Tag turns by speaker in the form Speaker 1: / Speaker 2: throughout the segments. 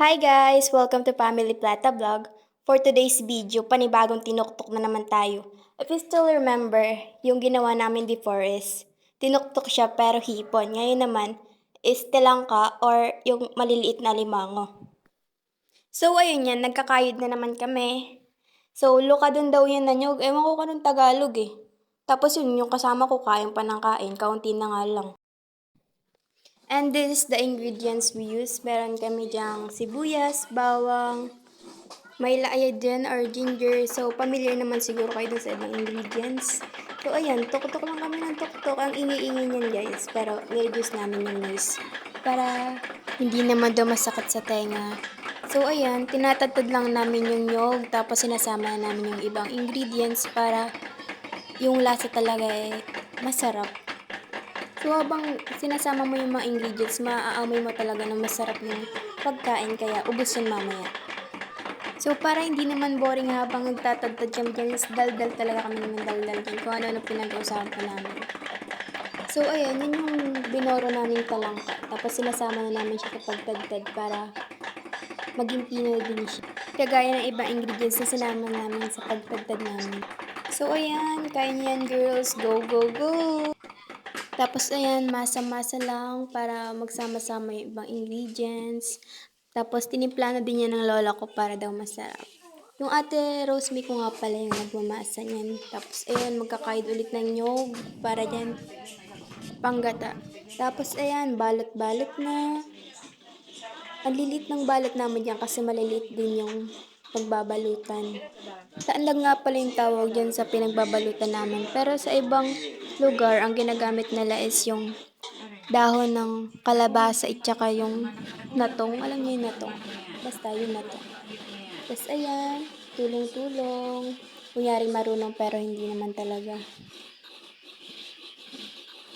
Speaker 1: Hi guys! Welcome to Family Plata Vlog. For today's video, panibagong tinuktok na naman tayo. If you still remember, yung ginawa namin before is, tinuktok siya pero hipon. Ngayon naman, is tilangka or yung maliliit na limango. So ayun yan, nagkakayod na naman kami. So, lukadon daw yun na nyog. Ewan ko kanong Tagalog eh. Tapos yun, yung kasama ko kain pa ng kain, kaunti na nga lang. And this is the ingredients we use. Meron kami dyang sibuyas, bawang, may laaya din or ginger. So, familiar naman siguro kayo dun sa ibang ingredients. So, ayan, tuktok lang kami ng tuktok. Ang ingay-ingay niyan guys. Pero, nire-reduce namin yung noise. Para hindi naman daw masakit sa tenga. So, ayan, tinatadtad lang namin yung nyog. Tapos, sinasama na namin yung ibang ingredients para yung lasa talaga eh masarap. So, habang sinasama mo yung mga ingredients, maaamoy mo talaga ng masarap yung pagkain, kaya ubos yun mamaya. So, para hindi naman boring habang nagtatagtad kami dyan, daldal talaga kami ng daldal dyan kung ano-ano pinag-uusapan pa namin. So, ayan, yun yung binoro namin talangka. Tapos, sinasama na namin siya sa pagtagtad para maging pinoy din siya. Kagaya ng ibang ingredients na sinama namin sa pagtagtad namin. So, ayan, kain yan girls. Go, go, go! Tapos ayan, masa-masa lang para magsama-sama yung ibang ingredients. Tapos tinimpla din yan ng lola ko para daw masarap. Yung ate Rosemary ko nga pala yung nagmamasa niyan. Tapos ayan, magkakaid ulit ng nyog para dyan panggata. Tapos ayan, balot-balot na. Ang lilit ng balot namin dyan kasi malilit din yung pagbabalutan. Taandag nga pala yung tawag dyan sa pinagbabalutan namin. Pero sa ibang lugar, ang ginagamit nila is yung dahon ng kalabasa at saka yung natong. Alam niyo yung natong? Basta yung natong. Tapos ayan, tulong-tulong. Kunyari marunong pero hindi naman talaga.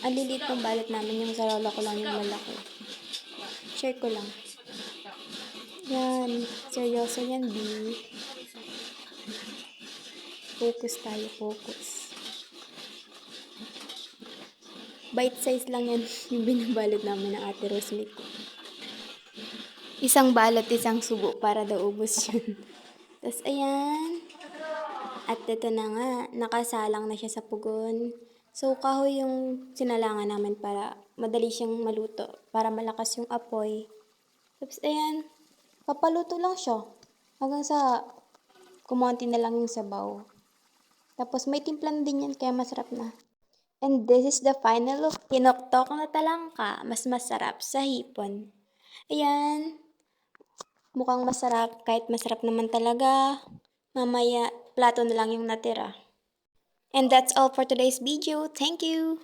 Speaker 1: Ang lilit ng balot namin yung sa ko lang yung malaki. Share ko lang. Yan. Seryoso yan, B. Focus tayo, focus. Bite size lang yan yung binabalot namin ng ate Rosemary ko. Isang balot, isang subo para daw ubos yun. Tapos, ayan. At ito na nga, nakasalang na siya sa pugon. So, kahoy yung sinalangan namin para madali siyang maluto, para malakas yung apoy. Tapos, ayan, papaluto lang siya. Hanggang sa kumonti na lang yung sabaw. Tapos, may timplan din yan, kaya masarap na. And this is the final look. Kinoktok na talangka, mas masarap sa hipon. Ayan. Mukhang masarap, kahit masarap naman talaga. Mamaya, plato na lang yung natira. And that's all for today's video. Thank you!